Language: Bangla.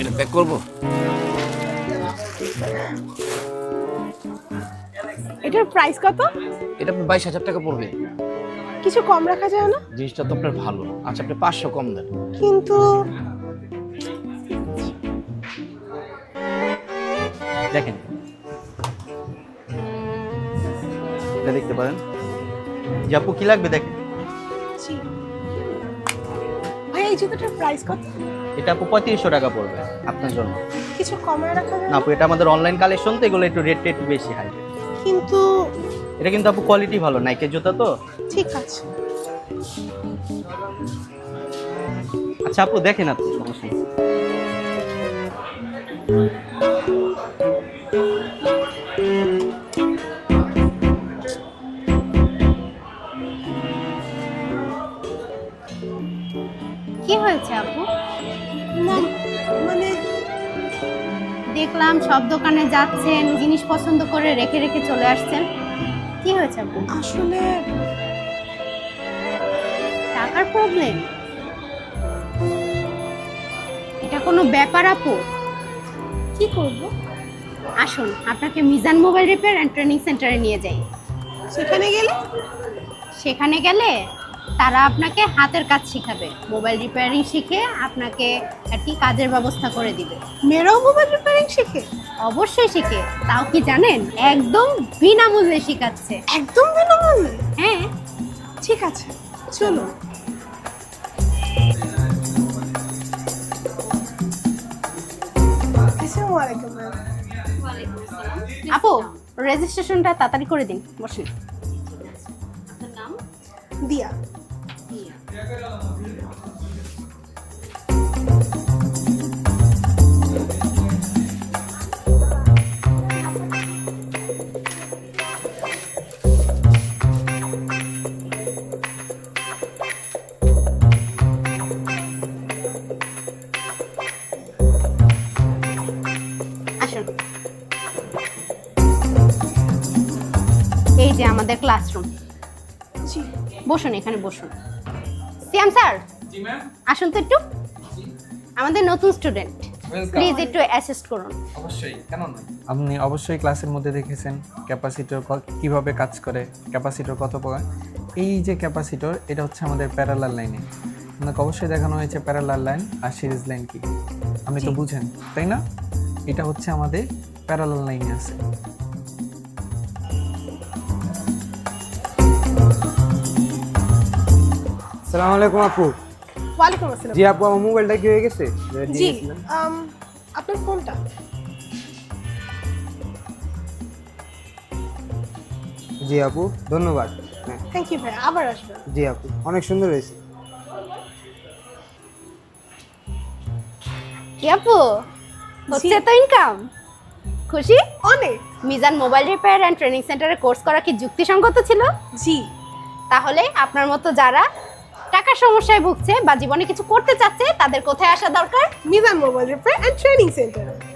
এটা প্যাক করব? এটার প্রাইস কত? এটা আপনার বাইশ হাজার টাকা পড়বে। কিছু কম রাখা যায় না? জিনিসটা তো আপনার ভালো। আচ্ছা আপনি পাঁচশো কম দেন। কিন্তু দেখেন। এটা দেখতে পারেন। আপু কি লাগবে দেখেন? জি। জুতোটার প্রাইস কত? এটা আপু পঁয়ত্রিশশো টাকা পড়বে আপনার জন্য। কিছু কমে রাখা না আপু এটা আমাদের অনলাইন কালেকশন তো এগুলো একটু রেট টেট বেশি হাই কিন্তু এটা কিন্তু আপু কোয়ালিটি ভালো নাইকের জুতা তো। ঠিক আছে। আচ্ছা আপু দেখেন আপনি সমস্যা নেই। কি হয়েছে আপু? না মানে দেখলাম সব দোকানে যাচ্ছেন জিনিস পছন্দ করে রেখে রেখে চলে আসছেন। কি হয়েছে আপু? আসলে টাকার প্রবলেম এটা কোনো ব্যাপার আপু? কি করব? আসুন আপনাকে Mizan mobile repair and training সেন্টারে নিয়ে যাই। সেখানে গেলে? সেখানে গেলে তারা আপনাকে হাতের কাজ শিখাবে। মোবাইল রিপেয়ারিং শিখে আপনাকে একটি কাজের ব্যবস্থা করে দিবে। মেয়েরাও মোবাইল রিপেয়ারিং শেখে? অবশ্যই শিখে। তাও কি জানেন? একদম বিনামূল্যে শিখাচ্ছে। একদম বিনামূল্যে? হ্যাঁ। ঠিক আছে চলো আপু রেজিস্ট্রেশনটা তাড়াতাড়ি করে দিন। বসুন। দিয়া। এই যে আমাদের ক্লাসরুম বসুন এখানে বসুন। সিয়াম স্যার আসুন তো একটু। আমাদের নতুন স্টুডেন্ট প্লিজ একটু অ্যাসিস্ট করুন। অবশ্যই কেন না আপনি অবশ্যই ক্লাসের মধ্যে দেখেছেন ক্যাপাসিটর কীভাবে কাজ করে ক্যাপাসিটর কত প্রকার? এই যে ক্যাপাসিটর এটা হচ্ছে আমাদের প্যারালাল লাইনে আপনাকে অবশ্যই দেখানো হয়েছে প্যারালাল লাইন আর সিরিজ লাইন কি। আপনি তো বুঝেন তাই না? এটা হচ্ছে আমাদের প্যারালাল লাইনে আছে। সালাম আলাইকুম আপু। ওয়ালাইকুম আসসালাম। জি আপু আমার মোবাইলটা কি হয়ে গেছে? জি আপনার ফোনটা। জি আপু ধন্যবাদ। থ্যাংক ইউ ভাই আবার আসবেন। জি আপু অনেক সুন্দর হয়েছে। কি আপু? হচ্ছে তো ইনকাম খুশি? অনেক। Mizan mobile repair and training সেন্টারে কোর্স করা কি যুক্তিসঙ্গত ছিল? জি। তাহলে আপনার মতো যারা টাকার সমস্যায় ভুগছে বা জীবনে কিছু করতে চাচ্ছে, তাদের কোথায় আসা দরকার? Mizan mobile repair and training সেন্টারে।